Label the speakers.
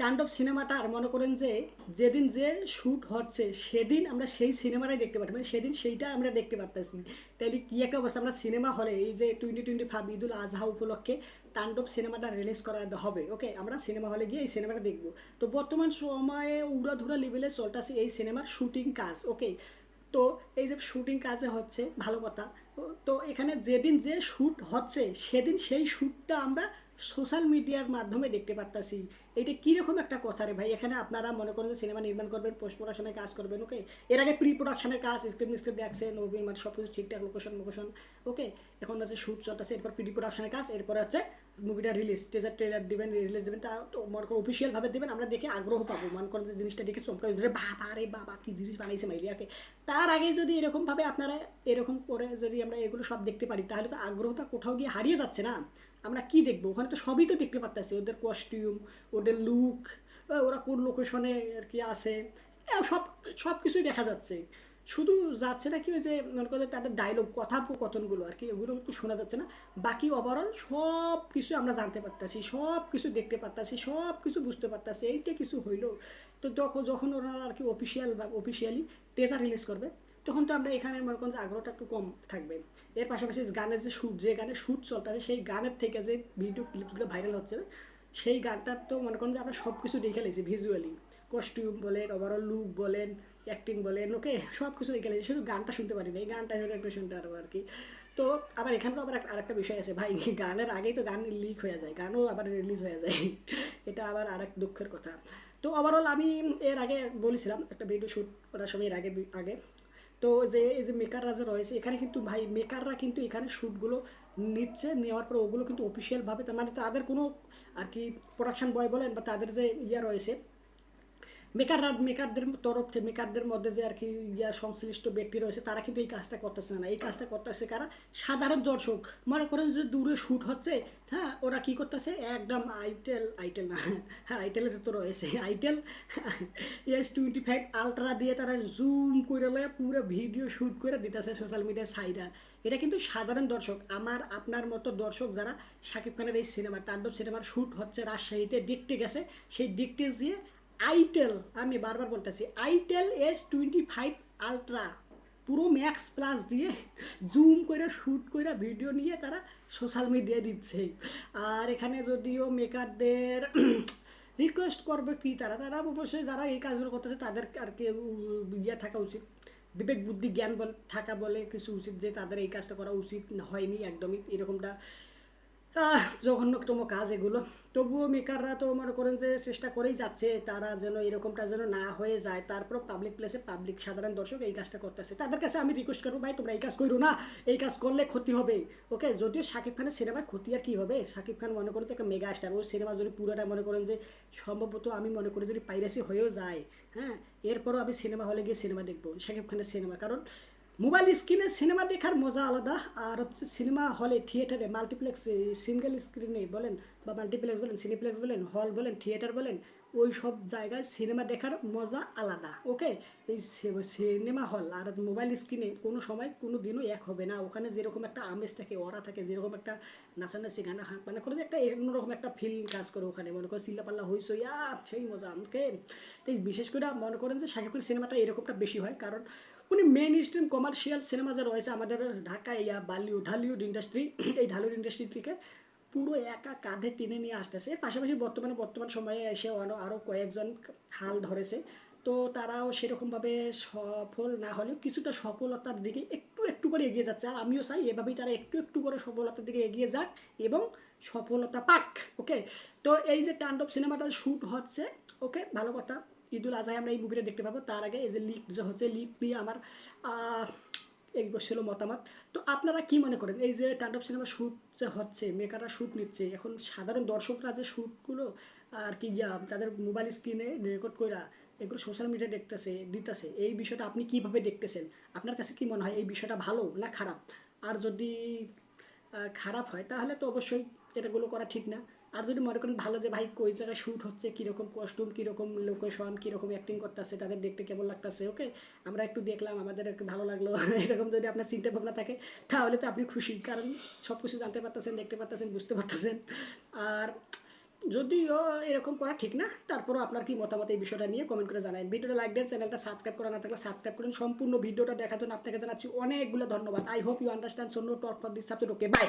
Speaker 1: তাণ্ডব সিনেমাটা আর মনে করেন যে যেদিন যে শ্যুট হচ্ছে, সেদিন আমরা সেই সিনেমাটাই দেখতে পাচ্ছি মানে সেদিন সেইটা আমরা দেখতে পারতেছি। তাহলে কী একটা অবস্থা, আমরা সিনেমা হলে এই যে twenty twenty five Eidul Azha উপলক্ষে তাণ্ডব সিনেমাটা রিলিজ করা হবে ওকে আমরা সিনেমা হলে গিয়ে এই সিনেমাটা দেখব। তো বর্তমান সময়ে উড়াধুরা লেভেলে চলতেছে এই সিনেমার শুটিং কাজ ওকে তো এই যে শুটিং কাজে হচ্ছে, ভালো কথা। তো এখানে যেদিন যে শ্যুট হচ্ছে, সেদিন সেই শ্যুটটা আমরা সোশ্যাল মিডিয়ার মাধ্যমে দেখতে পারতাছি। এটা কীরকম একটা কথা রে ভাই? এখানে আপনারা মনে করেন যে সিনেমা নির্মাণ করবেন পোস্ট প্রোডাকশনের কাজ করবেন ওকে এর আগে প্রি প্রোডাকশনের কাজ স্ক্রিপ্ট স্ক্রিপ্ট দেখছেন মানে সব কিছু ঠিকঠাক লোকেশন লোকেশন ওকে এখন হচ্ছে শ্যুট চলতেছে, এরপর প্রি প্রোডাকশনের কাজ, এরপর হচ্ছে মুভিটা রিলিজ টেজার ট্রেলার দিবেন রিলিজ দেবেন, তা মনে করেন অফিসিয়ালভাবে দেবেন, আমরা দেখে আগ্রহ পাবো। মনে করেন যে জিনিসটা দেখে চমকা বাবা রে বাবা, কি জিনিস বানাইছে মাইলিয়াকে। তার আগে যদি এরকমভাবে আপনারা, এরকম করে যদি আমরা এগুলো সব দেখতে পারি, তাহলে তো আগ্রহটা কোথাও গিয়ে হারিয়ে যাচ্ছে না। আমরা কি দেখব? ওখানে তো সবই তো দেখতে পারতেছি। ওদের কস্টিউম ওদের লুক ওরা কোন লোকেশনে আর কি আছে। সব সব কিছুই দেখা যাচ্ছে। শুধু যাচ্ছে না কি ওই যে মনে করো তাদের ডায়লগ কথোপকথনগুলো আর কি, ওগুলো একটু শোনা যাচ্ছে না। বাকি ওভারঅল সব কিছু আমরা জানতে পারতাছি সব কিছু দেখতে পারতাছি সব কিছু বুঝতে পারতাছি। এইটা কিছু হইল। তো যখন যখন ওনারা আর কি অফিসিয়াল বা অফিসিয়ালি টেজার রিলিজ করবে তখন তো আমরা এখানে মনে করেন যে আগ্রহটা একটু কম থাকবে। এর পাশাপাশি গানের যে শ্যুট যে গানের শ্যুট চলতেছে সেই গানের থেকে যে ভিডিও ক্লিপগুলো ভাইরাল হচ্ছে, সেই গানটার তো মনে করেন যে আমরা সব কিছু দেখে লেছি ভিজুয়ালি কস্টিউম বলেন ওভারঅল লুক বলেন অ্যাক্টিং বলেন, ওকে সব কিছু দেখে লেছি শুধু গানটা শুনতে পারি না এই গানটা একটু শুনতে পারব আর কি। তো আবার এখানে তো আবার আরেকটা বিষয় আছে, ভাই, গানের আগেই তো গান লিক হয়ে যায়, গানও আবার রিলিজ হয়ে যায়। এটা আবার আরেক দুঃখের কথা। তো ওভারঅল আমি এর আগে বলেছিলাম, একটা ভিডিও শ্যুট করার সময় এর আগে আগে তো যে, এই যে মেকাররা যে রয়েছে, এখানে কিন্তু ভাই মেকাররা কিন্তু এখানে শ্যুটগুলো নিচ্ছে, নেওয়ার পর ওগুলো কিন্তু অফিসিয়ালভাবে মানে তাদের কোনো আর কি প্রোডাকশান বয় বলেন বা তাদের যে ইয়ে রয়েছে মেকাররা, মেকারদের তরফ থেকে, মেকারদের মধ্যে যে আর কি ইয়া সংশ্লিষ্ট ব্যক্তি রয়েছে, তারা কিন্তু এই কাজটা করতেছে না। এই কাজটা করতেছে কারা? সাধারণ দর্শক। মনে করেন যে দূরে শ্যুট হচ্ছে হ্যাঁ ওরা কি করতেছে? একদম আইটেল আইটেল না হ্যাঁ আইটেলের তো রয়েছে। Itel, S twenty five ultra দিয়ে তারা জুম করে লয়ে পুরো ভিডিও শ্যুট করে দিতেছে সোশ্যাল মিডিয়ায় সাইডা এটা কিন্তু সাধারণ দর্শক। আমার, আপনার মতো দর্শক যারা শাকিব খানের এই সিনেমা তাণ্ডব সিনেমার শ্যুট হচ্ছে, রাজশাহীতে দেখতে গেছে। সেই দেখতে গিয়ে আইটেল, আমি বারবার বলতেছি, itel S twenty five ultra পুরো ম্যাক্স প্লাস দিয়ে জুম করে শ্যুট করে ভিডিও নিয়ে তারা সোশ্যাল মিডিয়ায় দিচ্ছে। আর এখানে যদিও মেকারদের রিকোয়েস্ট করবে কি, তারা তারা অবশ্যই যারা এই কাজগুলো করতেছে, তাদের আর কি ইয়ে থাকা উচিত, বিবেক বুদ্ধি, জ্ঞান বল, থাকা বলে কিছু উচিত যে তাদের এই কাজটা করা উচিত, হয়নি একদমই, এরকমটা জঘন্যতম কাজ এগুলো। তবুও মেকাররা তো মনে করেন যে চেষ্টা করেই যাচ্ছে, তারা যেন এরকমটা যেন না হয়ে যায়। তারপর পাবলিক প্লেসে পাবলিক সাধারণ দর্শক এই কাজটা করতেছে। তাদের কাছে আমি রিকোয়েস্ট করব, ভাই, তোমরা এই কাজ করো না। এই কাজ করলে ক্ষতি হবে। ওকে যদিও শাকিব খানের সিনেমার ক্ষতি আর কী হবে? শাকিব খান মনে করেন যে একটা মেগা স্টার ওই সিনেমা যদি পুরোটা মনে করেন যে সম্ভবত আমি মনে করি যদি পাইরাসি হয়েও যায় হ্যাঁ? এরপরও আমি সিনেমা হলে গিয়ে সিনেমা দেখব শাকিব খানের সিনেমা। কারণ মোবাইল স্ক্রিনে সিনেমা দেখার মজা আলাদা, আর হচ্ছে সিনেমা হলে থিয়েটারে মাল্টিপ্লেক্স সিঙ্গেল স্ক্রিনে বলেন বা মাল্টিপ্লেক্স বলেন, সিনেপ্লেক্স বলেন, হল বলেন, থিয়েটার বলেন, ওই সব জায়গায় সিনেমা দেখার মজা আলাদা, ওকে? এই সিনেমা হল আর মোবাইল স্ক্রিনে কোনো সময় কোনো দিনও এক হবে না, ওখানে যেরকম একটা আমেজ থাকে, ওরা থাকে, যেরকম একটা নাচানাচি, গানা মানে যে একটা অন্যরকম একটা ফিল কাজ করে ওখানে, মনে করো চিল্লাপাল্লা হইস, ইয়া, সেই মজা, ওকে? তো এই বিশেষ করে মনে করেন যে শাকিব সিনেমাটা এরকমটা বেশি হয়, কারণ উনি মেন স্ট্রিম কমার্শিয়াল সিনেমা যা রয়েছে আমাদের ঢাকায়, ইয়া বালিউড ঢালিউড ইন্ডাস্ট্রি এই ঢালিউড ইন্ডাস্ট্রি থেকে পুরো একা কাঁধে টেনে নিয়ে আসতেছে। পাশাপাশি বর্তমানে, বর্তমান সময়ে এসে আরও কয়েকজন হাল ধরেছে। তো তারাও সেরকমভাবে সফল না হলেও কিছুটা সফলতার দিকে একটু একটু করে এগিয়ে যাচ্ছে। আর আমিও চাই এভাবেই তারা একটু একটু করে সফলতার দিকে এগিয়ে যাক এবং সফলতা পাক ওকে তো এই যে তাণ্ডব সিনেমাটা শ্যুট হচ্ছে ওকে ভালো কথা। ঈদুল আজহায় আমরা এই মুভিটা দেখতে পাবো। তার আগে এই যে লিক যে হচ্ছে লিক নিয়ে আমার এক ছিল মতামত। তো আপনারা কি মনে করেন? এই যে তাণ্ডব সিনেমা শ্যুট যে হচ্ছে মেকাররা শ্যুট নিচ্ছে, এখন সাধারণ দর্শকরা যে শ্যুটগুলো আর কি ইয়া, তাদের মোবাইল স্ক্রিনে রেকর্ড কইরা এগুলো সোশ্যাল মিডিয়া দেখতেছে, দিতেছে, এই বিষয়টা আপনি কীভাবে দেখতেছেন? আপনার কাছে কি মনে হয় এই বিষয়টা ভালো না খারাপ? আর যদি খারাপ হয়, তাহলে তো অবশ্যই এটাগুলো করা ঠিক না। আর যদি মনে করেন ভালো যে ভাই কই জায়গায় শ্যুট হচ্ছে, কীরকম কস্টিউম কীরকম লোকেশন কীরকম অ্যাক্টিং করতেছে, তাদের দেখতে কেমন লাগতেছে ওকে আমরা একটু দেখলাম, আমাদের একটু ভালো লাগল, এরকম যদি আপনার চিন্তা ভাবনা থাকে, তাহলে তো আপনি খুশি, কারণ সব কিছু জানতে পারতেছেন, দেখতে পারতেছেন, বুঝতে পারতেছেন। আর যদিও এরকম করা ঠিক না, তারপরও আপনার কি মতামত এই বিষয়টা নিয়ে কমেন্ট করে জানাই ভিডিওটা লাইক দেন, চ্যানেলটা সাবস্ক্রাইব করা না থাকলে সাবস্ক্রাইব করুন। সম্পূর্ণ ভিডিওটা দেখার জন্য আপনাকে জানাচ্ছি অনেকগুলো ধন্যবাদ। I hope you understand so no talk for this subject okay bye